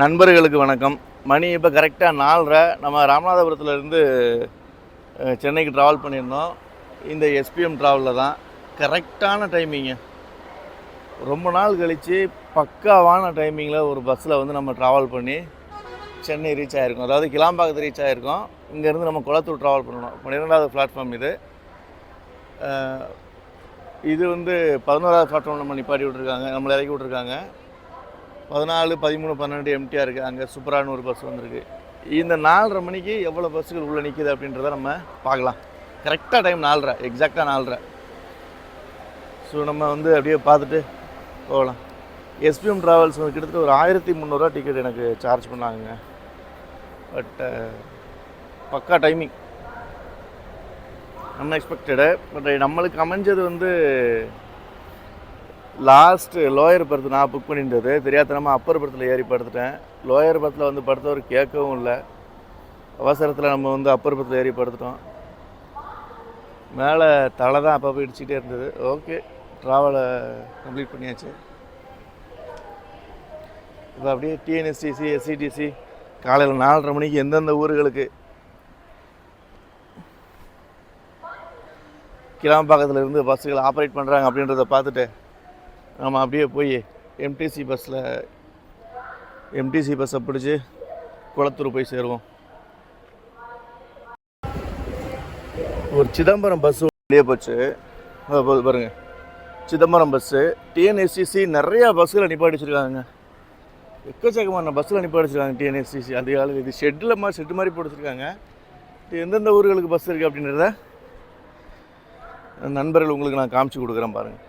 நண்பர்களுக்கு வணக்கம். மணி இப்போ கரெக்டாக நாலரை. நம்ம ராமநாதபுரத்துலேருந்து சென்னைக்கு ட்ராவல் பண்ணியிருந்தோம். இந்த எஸ்பிஎம் ட்ராவலில் தான். கரெக்டான டைமிங்கு ரொம்ப நாள் கழித்து பக்காவான டைமிங்கில் ஒரு பஸ்ஸில் வந்து நம்ம ட்ராவல் பண்ணி சென்னை ரீச் ஆகிருக்கோம் அதாவது கிளாம்பாக்கத்து ரீச் ஆகிருக்கோம் இங்கேருந்து நம்ம குளத்தூர் ட்ராவல் பண்ணணும். பன்னிரெண்டாவது பிளாட்ஃபார்ம் இது. இது வந்து பதினோராவது பிளாட்ஃபார்ம் நம்ம நிப்பாட்டி விட்ருக்காங்க நம்மளை இறக்கி விட்ருக்காங்க பதினாலு பதிமூணு பன்னெண்டு எம்டிஆர் இருக்குது அங்கே சூப்பரான ஒரு பஸ் வந்திருக்கு. இந்த நாலரை மணிக்கு எவ்வளோ பஸ்ஸுகள் உள்ளே நிற்கிது அப்படின்றத நம்ம பார்க்கலாம். கரெக்டாக டைம் நாலரை எக்ஸாக்டாக நாலரை. ஸோ நம்ம வந்து அப்படியே பார்த்துட்டு போகலாம். எஸ்பிஎம் ட்ராவல்ஸ் வந்து கிட்டத்தட்ட ஒரு ஆயிரத்தி முந்நூறுரூவா டிக்கெட் எனக்கு சார்ஜ் பண்ணாங்க பட் பக்கா டைமிங் அன்எக்ஸ்பெக்டடு பட் நம்மளுக்கு அமைஞ்சது வந்து லாஸ்ட்டு லோயர் பர்த் நான் புக் பண்ணியிருந்தது. தெரியாதனமாக அப்பர் பர்த்தில் ஏறி படுத்துட்டேன். லோயர் பர்த்தில் வந்து படுத்தவர் கேட்கவும் இல்லை. அவசரத்தில் நம்ம வந்து அப்பர் பர்த்தில் ஏறி படுத்துட்டோம். மேலே தலை தான் அப்பப்போ இடிச்சிட்டே இருந்தது. ஓகே ட்ராவலை கம்ப்ளீட் பண்ணியாச்சு. இப்போ அப்படியே டிஎன்எஸ்டிசி எஸ்சிடிசி காலையில் நாலரை மணிக்கு எந்தெந்த ஊர்களுக்கு? கிளாம்பாக்கத்தில் இருந்து பஸ்ஸுகள் ஆப்ரேட் பண்ணுறாங்க அப்படின்றத பார்த்துட்டு நம்ம அப்படியே போய் எம்டிசி பஸ்ஸில் எம்டிசி பஸ்ஸை பிடிச்சி குளத்தூர் போய் சேருவோம். ஒரு சிதம்பரம் பஸ்ஸு வெளியே போச்சு. அதோ பாருங்க. சிதம்பரம் பஸ்ஸு டிஎன்எஸ்சிசி நிறையா பஸ்ஸில் நிப்பாட்டி வச்சுருக்காங்க. எக்கச்சக்கமான பஸ்ஸில் நிப்பாட்டி வச்சுருக்காங்க டிஎன்எஸ்சிசி அந்த காலம் இது ஷெட்டில் மாதிரி ஷெட்டு மாதிரி போட்டு வச்சுருக்காங்க. இது எந்தெந்த ஊர்களுக்கு பஸ் இருக்குது அப்படின்றத நண்பர்கள் உங்களுக்கு நான் காமிச்சு கொடுக்குறேன் பாருங்கள்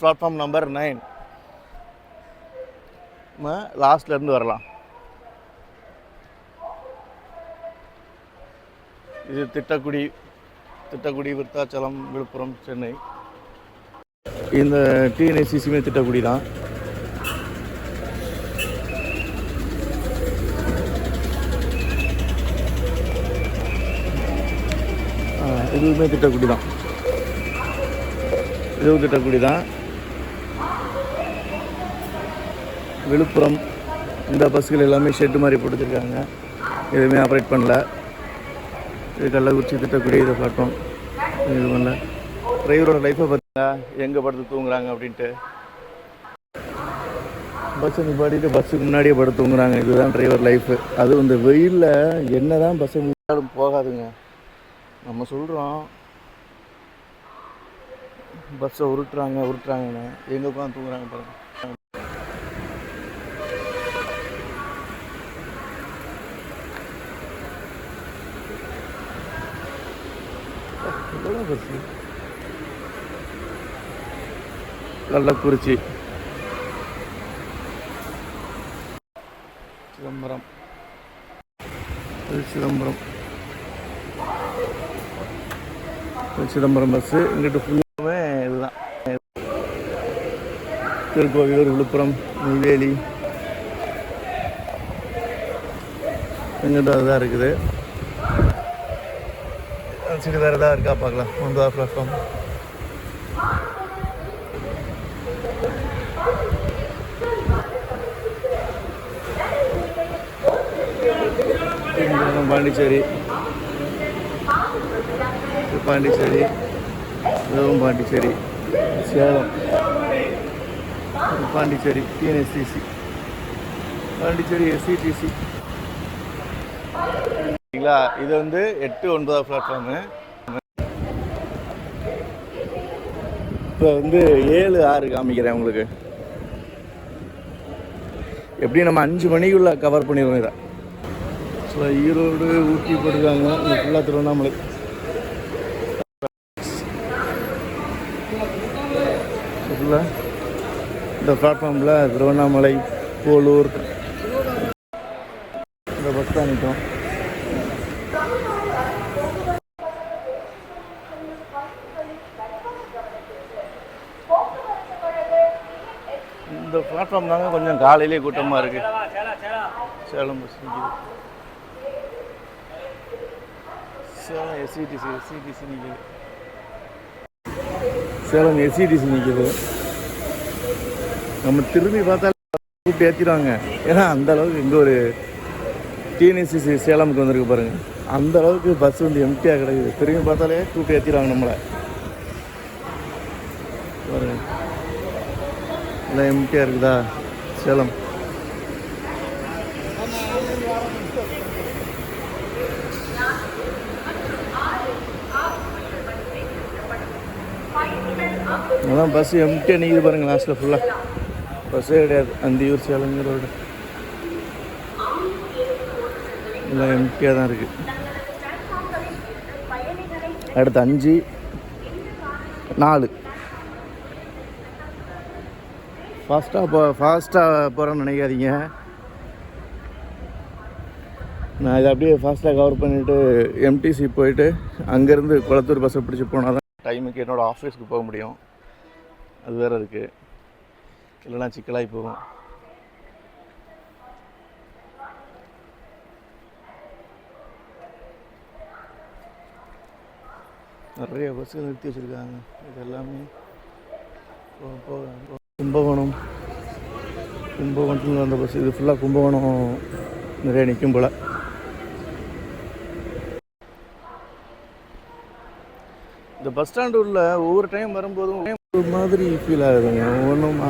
பிளாட்ஃபார்ம் நம்பர் நைன் நம்ம லாஸ்ட்லேருந்து வரலாம். இது திட்டக்குடி திட்டக்குடி விருத்தாச்சலம் விழுப்புரம் சென்னை. இந்த டிஎன்ஐசிசிமே திட்டக்குடி தான். இதுவுமே திட்டக்குடி தான். இதுவும் திட்டக்குடி தான். விழுப்புரம் இந்த பஸ்ஸுகள் எல்லாமே ஷெட்டு மாதிரி போட்டுருக்காங்க எதுவுமே ஆப்ரேட் பண்ணல. இது கள்ளக்குறிச்சி திட்டக்கூடிய இதை பார்த்தோம் இது பண்ணல. டிரைவரோட லைஃப்பை பார்த்தீங்களா எங்கே படுத்து தூங்குறாங்க அப்படின்ட்டு. பஸ்ஸை நிப்பாட்டிட்டு பஸ்ஸுக்கு முன்னாடியே படுத்து தூங்குறாங்க. இதுதான் டிரைவர் லைஃபு அதுவும் இந்த வெயிலில் என்ன தான் பஸ்ஸை நின்றாலும் போகாதுங்க. நம்ம சொல்கிறோம் பஸ்ஸை உருட்டுறாங்க உருட்டுறாங்கன்னு. எங்கே உட்காந்து தூங்குறாங்க பாருங்கள் எவ்வளோ கள்ளக்குறிச்சி சிதம்பரம். சிதம்பரம் சிதம்பரம் பஸ்ஸு இங்கிட்டு ஃபுல்லாகவே இதுதான். திருக்கோவிலூர் விழுப்புரம் நெய்வேலி இங்கிட்ட அதுதான் இருக்குது. சரி வேறு எதாவது இருக்கா பார்க்கலாம். ஒன்பதா பிளாட்ஃபார்ம் பாண்டிச்சேரி. பாண்டிச்சேரி. இதுவும் பாண்டிச்சேரி. சேலம். பாண்டிச்சேரி. டிஎன்எஸ்டிசி பாண்டிச்சேரி எஸ்சிடிசி சரிங்களா இது வந்து எட்டு ஒன்பதாவது பிளாட்ஃபார்மு இப்போ வந்து ஏழு ஆறு காமிக்கிறேன் உங்களுக்கு. எப்படி நம்ம அஞ்சு மணிக்குள்ள கவர் பண்ணிடுவோம் இதை. ஸோ ஈரோடு ஊட்டி போட்டிருக்காங்க. ஃபுல்லாக திருவண்ணாமலை. ஃபுல்லாக இந்த பிளாட்ஃபார்மில் திருவண்ணாமலை போலூர். இந்த பஸ் தான் நிற்கும். இந்த தாங்க கொஞ்சம் காலையிலே கூட்டமாக இருக்குது சேலம் பஸ் நிற்கிது சேலம் எஸ்சிடிசி எஸ்சிடிசி நிற்கிது சேலம் எஸ்சிடிசி நிற்கிது நம்ம திரும்பி பார்த்தா கூப்பிட்டு ஏற்றிடுவாங்க ஏன்னா அந்த அளவுக்கு இங்கே ஒரு டிஎன்எஸ்சிசி சேலமுக்கு வந்திருக்கு பாருங்கள் அந்த அளவுக்கு பஸ் வந்து எம்டியாக கிடைக்குது. திரும்பி பார்த்தாலே கூப்பிட்டு ஏற்றிடுவாங்க நம்மளை. பாருங்கள் எல்லாம் எம்டியாக இருக்குதா? சேலம். அதான் பஸ் எம்டியாக நிற்கிது பாருங்கள் லாஸ்ட்டில் ஃபுல்லாக பஸ்ஸே கிடையாது. அந்தியூர் சேலங்க ரோடு. எல்லாம் எம்டியாக தான் இருக்குது அடுத்து அஞ்சு நாலு. ஃபாஸ்ட்டாக போ ஃபாஸ்ட்டாக போகிறேன்னு நினைக்காதீங்க. நான் இதை அப்படியே ஃபாஸ்ட்டாக கவர் பண்ணிவிட்டு எம்டிசி போயிட்டு அங்கேருந்து குளத்தூர் பஸ்ஸை பிடிச்சி போனால் தான் டைமுக்கு என்னோடய ஆஃபீஸ்க்கு போக முடியும். அது வேறு இருக்குது இல்லைனா சிக்கலாகி போகும். நிறைய பஸ்ஸு நிறுத்தி வச்சுருக்காங்க. இது எல்லாமே போக போக. கும்பகோணம். கும்பகோணத்தில் வந்த பஸ் இது ஃபுல்லாக கும்பகோணம் நிறைய நிற்கும் போல். இந்த பஸ் ஸ்டாண்டு உள்ள ஒவ்வொரு டைம் வரும்போதும் ஒரு மாதிரி ஃபீல் ஆகுதுங்க. ஒன்றும்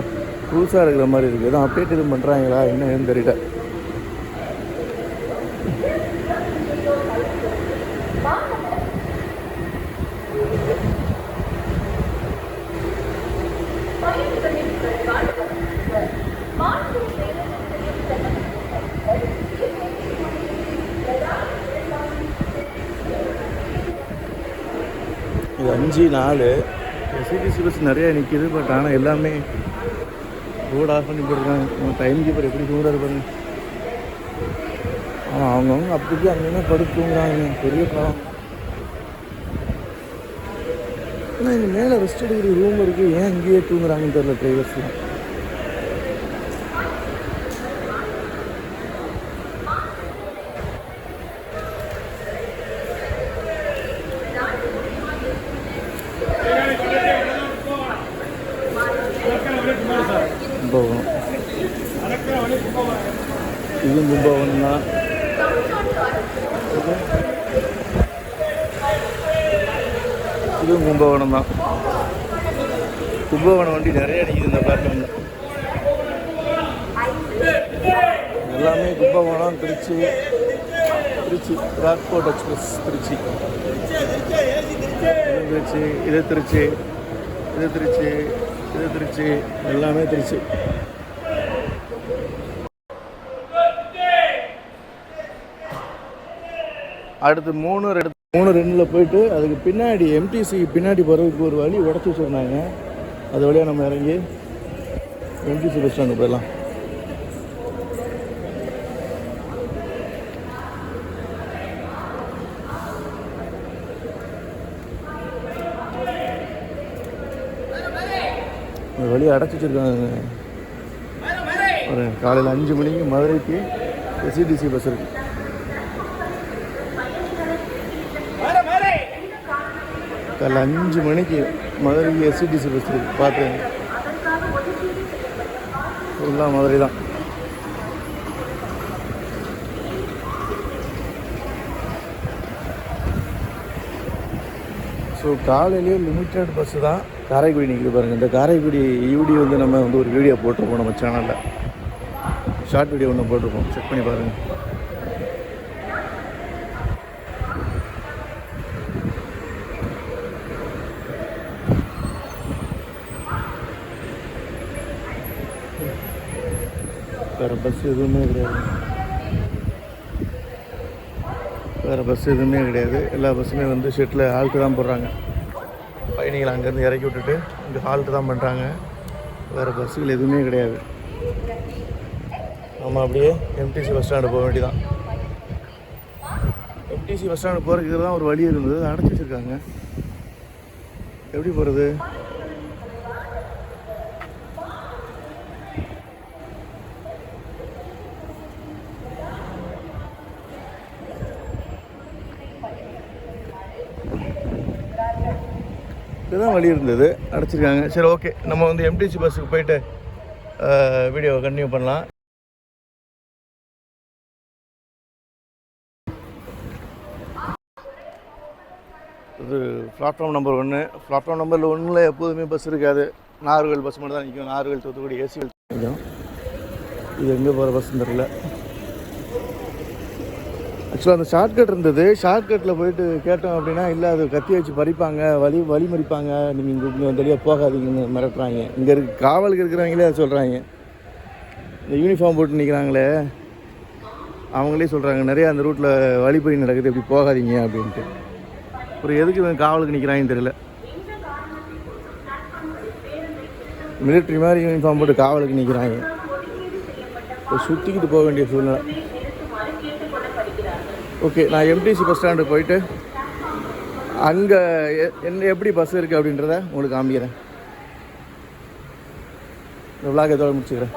புதுசாக இருக்கிற மாதிரி இருக்குது எதுவும் அப்டேட் எதுவும் பண்ணுறாங்களா என்னன்னு தெரியல. இது அஞ்சு நாலு. சிடிசி பஸ் நிறையா நிற்கிது பட் ஆனால் எல்லாமே ரோடு ஆஃப் பண்ணி போட்டுருக்காங்க. டைம் கீப்பர் எப்படி தூங்குறாரு பாருங்க. ஆனால் அவங்கவுங்க அப்படி அங்கங்கே படுத்து தூங்குறாங்க. பெரிய பாவம். ஆனால் இங்கே மேலே ரெஸ்ட் எடுக்கிற ரூம் இருக்குது ஏன் இங்கேயே தூங்குறாங்கன்னு தெரியல டிரைவர்ஸ்லாம் கும்பகோணம் இதுவும் கும்பகோணம் தான் இதுவும் கும்பகோணம் தான். கும்பகோணம் வண்டி நிறைய அடிக்குது இந்த பிளாட்ஃபார்மில் எல்லாமே கும்பகோணம் திருச்சி திருச்சி ராக்போர்ட் எக்ஸ்பிரஸ் திருச்சி. திருச்சி இது திருச்சி இது திருச்சி இது திருச்சி எல்லாமே திருச்சி. அடுத்து மூணு ரெண்டு மூணு ரெண்டில் போயிட்டு அதுக்கு பின்னாடி எம்டிசி பின்னாடி போகிறதுக்கு ஒரு வழி உடச்சி வச்சுருந்தாங்க அது வழியாக நம்ம இறங்கி எம்டிசி பஸ் ஸ்டாண்டு போயிடலாம். இந்த வழியை அடைச்சி வச்சுருக்காங்க. ஒரு காலையில் அஞ்சு மணிக்கு மதுரைக்கு எஸ்சிடிசி பஸ் இருக்குது காலைல அஞ்சு மணிக்கு மதுரைக்கு எஸ்சிடிசி பஸ் இருக்குது பார்த்தேன் ஃபுல்லாக மதுரை தான். ஸோ காலையிலேயே லிமிட்டட் பஸ்ஸு தான். காரைக்குடி நிற்கிது பாருங்கள் இந்த காரைக்குடி யூடி வந்து நம்ம வந்து ஒரு வீடியோ போட்டிருப்போம் நம்ம சேனலில் ஷார்ட் வீடியோ ஒன்று போட்டிருப்போம். செக் பண்ணி பாருங்கள் வேறு பஸ் எதுவுமே கிடையாது. வேறு பஸ் எதுவுமே கிடையாது. எல்லா பஸ்ஸுமே வந்து ஷெட்டில் ஆல்ட்டு தான் போடுறாங்க. பயணிகளை அங்கேருந்து இறக்கி விட்டுட்டு இங்கே ஹால்ட்டு தான் பண்ணுறாங்க வேறு பஸ்ஸுகள் எதுவுமே கிடையாது. நம்ம அப்படியே எம்டிசி பஸ் ஸ்டாண்டு போக வேண்டியதான் எம்டிசி பஸ் ஸ்டாண்டு போகிறதுக்கு தான் ஒரு வழி இருந்தது. அடைச்சி வச்சுருக்காங்க. எப்படி போகிறது இதுதான் வழி இருந்தது. அடைச்சிருக்காங்க. சரி ஓகே நம்ம வந்து எம்டிசி பஸ்ஸுக்கு போயிட்டு வீடியோவை கண்டினியூ பண்ணலாம். இது பிளாட்ஃபார்ம் நம்பர் ஒன்று பிளாட்ஃபார்ம் நம்பரில் ஒன்றில் எப்போதுமே பஸ் இருக்காது. நாகர்கள் பஸ் மட்டும் தான் நிற்கும் நாகர்கள் தூத்துக்குடி ஏசிகள் நிற்கும் இது எங்கே போகிற பஸ்ன்னு தெரியல. ஆக்சுவலாக அந்த ஷார்ட்கட் இருந்தது. ஷார்ட்கட்டில் போயிட்டு கேட்டோம் அப்படின்னா இல்லை அது கத்தி வச்சு பறிப்பாங்க. வழி வழி மறிப்பாங்க. நீங்கள் இங்கே இங்கே வழியாக போகாதீங்கன்னு மிரட்டுறாங்க. இங்கே இருக்க காவலுக்கு இருக்கிறவங்களே அதை சொல்கிறாங்க இந்த யூனிஃபார்ம் போட்டு நிற்கிறாங்களே அவங்களே சொல்கிறாங்க நிறைய அந்த ரூட்டில் வழிபறி நடக்குது. இப்படி போகாதீங்க அப்படின்ட்டு. அப்புறம் எதுக்கு இவங்க காவலுக்கு நிற்கிறாங்கன்னு தெரியல. மிலிட்ரி மாதிரி யூனிஃபார்ம் போட்டு காவலுக்கு நிற்கிறாங்க இப்போ சுற்றிக்கிட்டு போக வேண்டிய சூழ்நிலை. ஓகே நான் எம்டிசி பஸ் ஸ்டாண்டு போயிட்டு அங்கே என்ன எப்படி பஸ் இருக்குது அப்படின்றத உங்களுக்கு காமிக்கிறேன். இந்த விளாக் முடிச்சுக்கிறேன்.